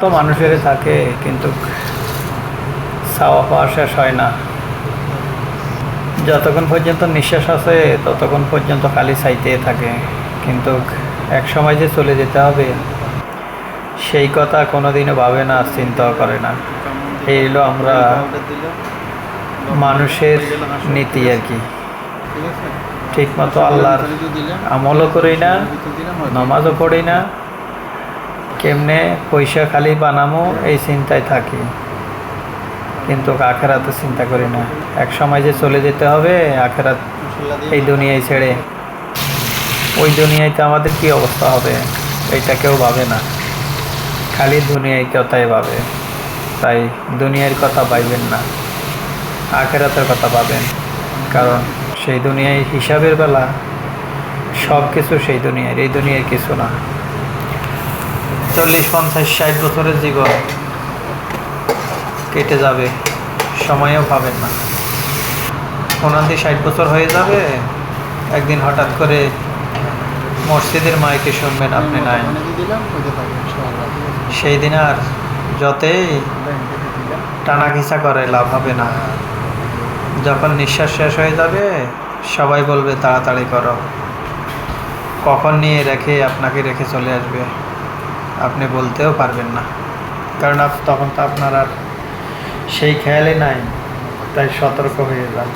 তো মানুষের থাকে, কিন্তু চাওয়া পাওয়া শেষ হয় না। যতক্ষণ পর্যন্ত নিঃশ্বাস আছে, ততক্ষণ পর্যন্ত খালি চাইতে থাকে। কিন্তু এক সময় যে চলে যেতে হবে, সেই কথা কোনোদিনও ভাবে না, চিন্তাও করে না। এই হলো আমরা মানুষের নীতি আর কি। ঠিক মতো আল্লাহর আমলও করি না, নামাজও পড়ি না কেমনে পয়সা খালি বানামো, এই চিন্তায় থাকি। কিন্তু আখেরাতে চিন্তা করি না। এক সময় যে চলে যেতে হবে, আখেরাত এই দুনিয়ায় ছেড়ে। ওই দুনিয়ায় তো আমাদের কি অবস্থা হবে এইটা কেউ ভাবে না। খালি দুনিয়ায় কথাই ভাবে। তাই দুনিয়ার কথা ভাইবেন না। আখেরাতের কথা ভাবেন। কারণ সেই দুনিয়ায় হিসাবের বেলা সব কিছু সেই দুনিয়ার, এই দুনিয়ার কিছু না। চল্লিশ, পঞ্চাশ, ষাট বছরের জীবন। কেটে যাবে। সময়ও পাবেন না। ওনাদের ষাট বছর হয়ে যাবে। একদিন হঠাৎ করে মসজিদের মাইকে শুনবেন আপনি নাই। সেই দিন আর যতই টানা ঘিসা করে, লাভ হবে না। যখন নিঃশ্বাস শেষ হয়ে যাবে, সবাই বলবে, তাড়াতাড়ি করো। কখন নিয়ে রেখে আপনাকে রেখে চলে আসবে? আপনি বলতেও পারবেন না। কারণ তখন তো আপনার আর সেই খেয়ালে নাই। তাই সতর্ক হয়ে যান।